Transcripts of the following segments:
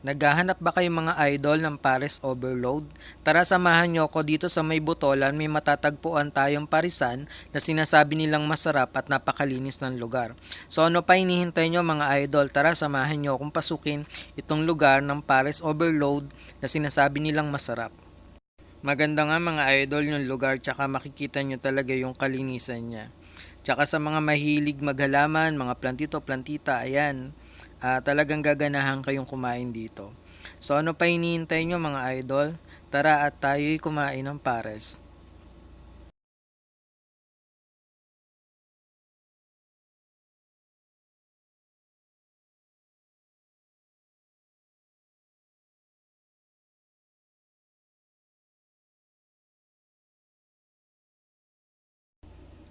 Naghahanap ba kayo mga idol ng Paris Overload? Tara samahan nyo ako dito sa may butolan may matatagpuan tayong parisan na sinasabi nilang masarap at napakalinis ng lugar. So ano pa hinihintay nyo mga idol? Tara samahan nyo akong pasukin itong lugar ng Paris Overload na sinasabi nilang masarap. Maganda nga mga idol yung lugar tsaka makikita nyo talaga yung kalinisan niya. Tsaka sa mga mahilig maghalaman, mga plantito, plantita, ayan, ah, talagang gaganahan kayong kumain dito. So ano pa hinihintay nyo mga idol? Tara at tayo'y kumain ng pares.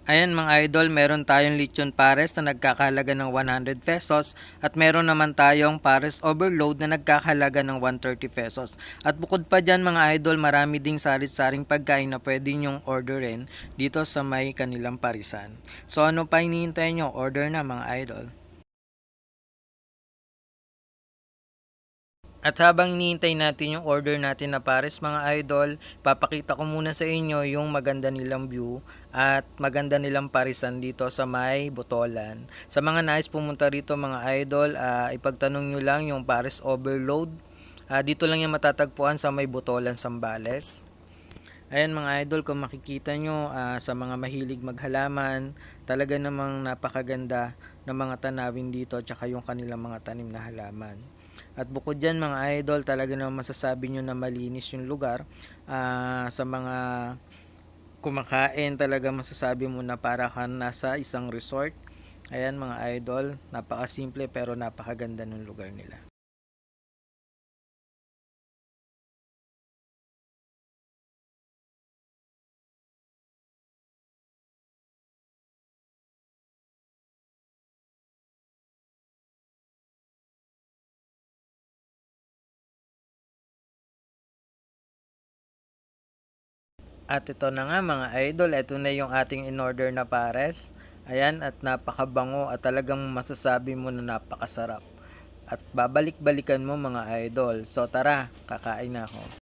Ayan mga idol, meron tayong lechon pares na nagkakahalaga ng 100 pesos at meron naman tayong pares overload na nagkakahalaga ng 130 pesos. At bukod pa dyan mga idol, marami ding sarit-saring pagkain na pwede nyong orderin dito sa may kanilang parisan. So ano pa hinihintay nyo? Order na mga idol. At habang hinihintay natin yung order natin na pares mga idol, papakita ko muna sa inyo yung maganda nilang view at maganda nilang parisan dito sa may Botolan. Sa mga nais pumunta rito mga idol, ah, ipagtanong nyo lang yung pares overload. Ah, dito lang yung matatagpuan sa may Botolan, Sambales. Ayan mga idol, kung makikita nyo ah, sa mga mahilig maghalaman, talaga namang napakaganda ng mga tanawin dito at yung kanilang mga tanim na halaman. At bukod dyan mga idol, talaga naman masasabi nyo na malinis yung lugar. Ah, sa mga kumakain talaga masasabi mo na para ka nasa isang resort. Ayan mga idol, napakasimple pero napakaganda ng lugar nila. At ito na nga mga idol, ito na yung ating in-order na pares. Ayan, at napakabango at talagang masasabi mo na napakasarap. At babalik-balikan mo mga idol. So tara, kakain na ako.